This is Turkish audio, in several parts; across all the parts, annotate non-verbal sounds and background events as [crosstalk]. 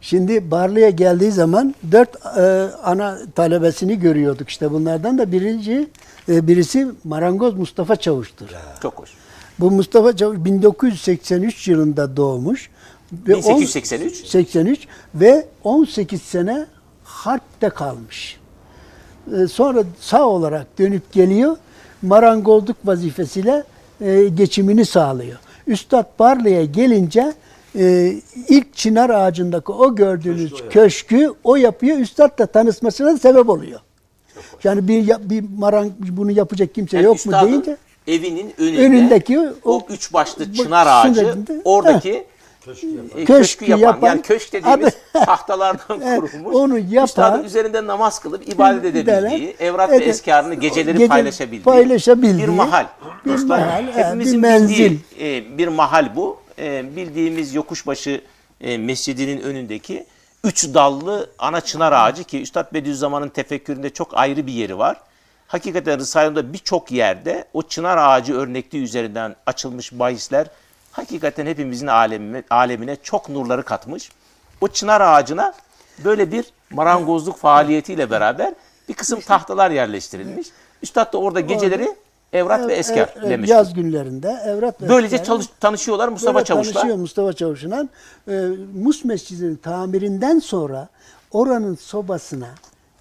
Şimdi Barlı'ya geldiği zaman dört e, ana talebesini görüyorduk. İşte bunlardan da birinci e, birisi marangoz Mustafa Çavuş'tur. Çok hoş. Bu Mustafa Çavuş 1983 yılında doğmuş. Ve on- 1883. 83 ve 18 sene harpte kalmış. Ee, sonra sağ olarak dönüp geliyor. Marangozluk vazifesiyle e, geçimini sağlıyor. Üstad Barlı'ya gelince e, ilk çınar ağacındaki o gördüğünüz köşkü o yapıyor. Üstad da tanışmasına sebep oluyor. Yani bir bir marang bunu yapacak kimse Yani yok mu deyince evinin önünde Önündeki o, o- üç başlı çınar ağacı sürecinde- oradaki e, köşkü, Köşkü yapan, yapan- yani köşk dediğimiz Adı- [laughs] tahtalardan [laughs] Evet, kurulmuş. onu yapan- Üstadın üzerinde namaz kılıp ibadet edebildiği, evrat ve ede- eskarını geceleri gece paylaşabildiği, paylaşabildiği bir mahal. bir Dostlar, mahal, evet, hepimizin bir menzil. bildiği e, bir mahal bu. E, bildiğimiz Yokuşbaşı e, Mescidi'nin önündeki üç dallı ana çınar ağacı ki Üstad Bediüzzaman'ın tefekküründe çok ayrı bir yeri var. Hakikaten Risale'de birçok yerde o çınar ağacı örnekliği üzerinden açılmış bahisler hakikaten hepimizin alemine, alemine çok nurları katmış. O çınar ağacına böyle bir marangozluk faaliyetiyle beraber bir kısım tahtalar yerleştirilmiş. Üstad da orada geceleri evrat ve esker E, e, demiş. Yaz günlerinde evrat ve Böylece esker- çalış, tanışıyorlar Mustafa Böyle Çavuş'la. tanışıyor Mustafa Çavuş'la. E, Mus Mescidi'nin tamirinden sonra oranın sobasına,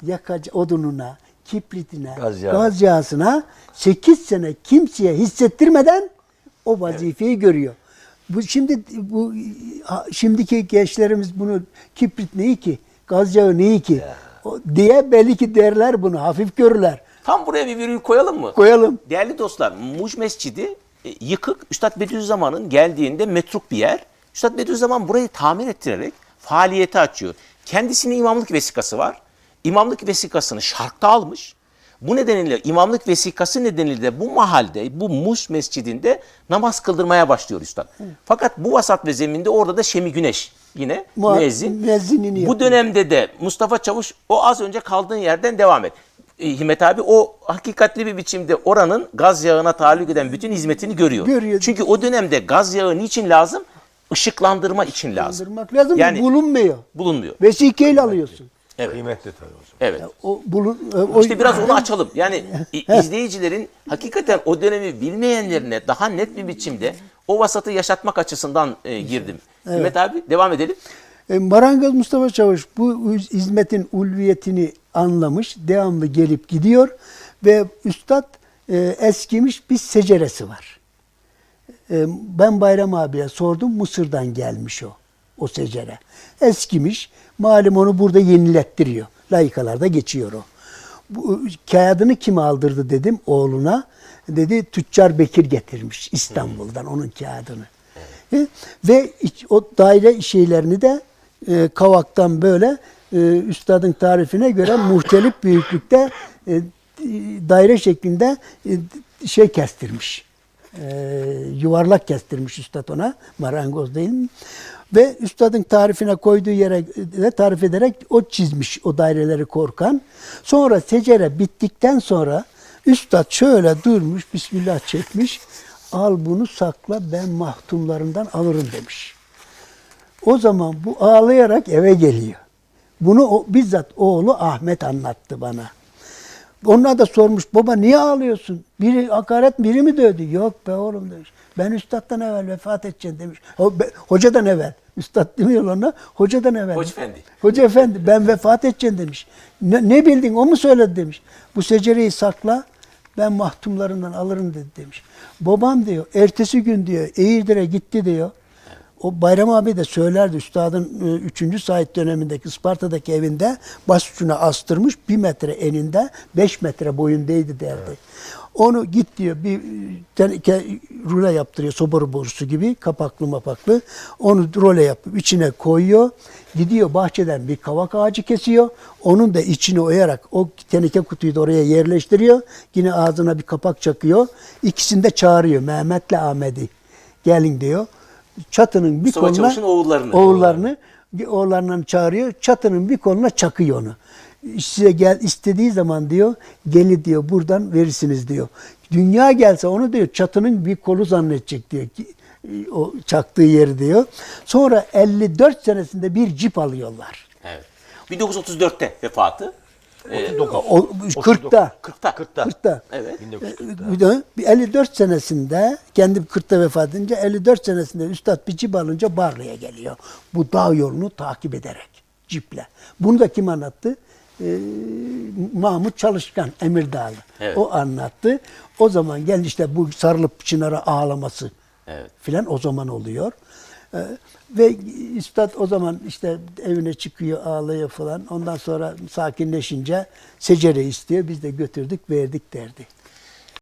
yakaca, odununa, kibritine, Gaz gaz, yağı. yağısına 8 sene kimseye hissettirmeden o vazifeyi görüyor. Bu şimdi bu şimdiki gençlerimiz bunu kibrit neyi ki? Gaz yağı neyi ki? O, diye belli ki derler bunu, hafif görürler. Tam buraya bir virgül koyalım mı? Koyalım. Değerli dostlar, Muş Mescidi e, yıkık. Üstad Bediüzzaman'ın geldiğinde metruk bir yer. Üstad Bediüzzaman burayı tamir ettirerek faaliyete açıyor. Kendisinin imamlık vesikası var. İmamlık vesikasını şarkta almış. Bu nedenle imamlık vesikası nedeniyle de bu mahalde, bu Muş Mescidinde namaz kıldırmaya başlıyor Üstad. Fakat bu vasat ve zeminde orada da Şemi Güneş yine Mua- müezzin. Bu yapıyor. dönemde de Mustafa Çavuş o az önce kaldığın yerden devam et. E, Himmet abi o hakikatli bir biçimde oranın gaz yağına tahallük eden bütün hizmetini görüyor. Görüyor. Çünkü o dönemde gaz yağı niçin lazım? Işıklandırma için lazım. Kaldırmak lazım. Yani- bulunmuyor. Bulunmuyor. Vesikeyle alıyorsun. Kıymetli tabii o zaman. Evet. O bulun e, o İşte biraz onu açalım. Yani [laughs] izleyicilerin hakikaten o dönemi bilmeyenlerine daha net bir biçimde o vasatı yaşatmak açısından e, girdim. Himmet abi devam edelim. E, Marangoz Mustafa Çavuş bu hizmetin ulviyetini anlamış, devamlı gelip gidiyor ve üstad e, eskimiş bir seceresi var. E, ben Bayram abiye sordum, Mısır'dan gelmiş o, o secere. Eskimiş, malum onu burada yenilettiriyor. Layıkalarda geçiyor o. Bu, kağıdını kim aldırdı dedim oğluna. Dedi Tüccar Bekir getirmiş İstanbul'dan onun kağıdını. E, Ve iç- o daire şeylerini de e, kavaktan böyle e, üstadın tarifine göre muhtelif büyüklükte e, daire şeklinde e, şey kestirmiş. Yuvarlak kestirmiş üstad ona. Marangoz değil mi? Ve üstadın tarifine koyduğu yere de tarif ederek o çizmiş o daireleri korkan. Sonra secere bittikten sonra üstad şöyle durmuş, Bismillah çekmiş. Al bunu sakla ben mahtumlarından alırım demiş. O zaman bu ağlayarak eve geliyor. Bunu o, bizzat oğlu Ahmet anlattı bana. Onlar da sormuş baba niye ağlıyorsun? Biri hakaret biri mi dövdü? Yok be oğlum demiş. Ben üstattan evvel vefat edeceğim demiş. O, be- hocadan evvel. Üstad demiyor ona. Hocadan evvel. Hoca efendi. Hoca efendi ben vefat edeceğim demiş. Ne, ne bildin o mu söyledi demiş. Bu secereyi sakla ben mahtumlarından alırım dedi demiş. Babam diyor ertesi gün diyor Eğirdir'e gitti diyor. O Bayram abi de söylerdi üstadın 3. Said dönemindeki Isparta'daki evinde başucuna astırmış bir metre eninde 5 metre boyundaydı derdi. Onu git diyor bir teneke rule yaptırıyor soba borusu gibi kapaklı mapaklı. Onu role yapıp içine koyuyor. Gidiyor bahçeden bir kavak ağacı kesiyor. Onun da içini oyarak o teneke kutuyu da oraya yerleştiriyor. Yine ağzına bir kapak çakıyor. İkisini de çağırıyor Mehmet'le Ahmet'i. Gelin diyor. Çatının bir Mustafa koluna oğullarını. oğullarını oğullarından çağırıyor. Çatının bir koluna çakıyor onu. Size gel istediği zaman diyor geli diyor buradan verirsiniz diyor. Dünya gelse onu diyor çatının bir kolu zannedecek diyor. O çaktığı yeri diyor. Sonra 54 senesinde bir cip alıyorlar. Evet. 1934'te vefatı. Ee, O, 40'ta. 40'ta. 40'ta. 40'ta. Evet. 1940'ta. Bir de bir 54 senesinde kendi 40'ta vefat edince 54 senesinde üstad bir cip alınca Barla'ya geliyor. Bu dağ yolunu takip ederek ciple. Bunu da kim anlattı? Ee, Mahmut Çalışkan Emirdağlı. Evet. O anlattı. O zaman gel işte bu sarılıp çınara ağlaması Evet. filan o zaman oluyor. Ee, ve üstad o zaman işte evine çıkıyor ağlıyor falan. Ondan sonra sakinleşince secere istiyor. Biz de götürdük verdik derdi.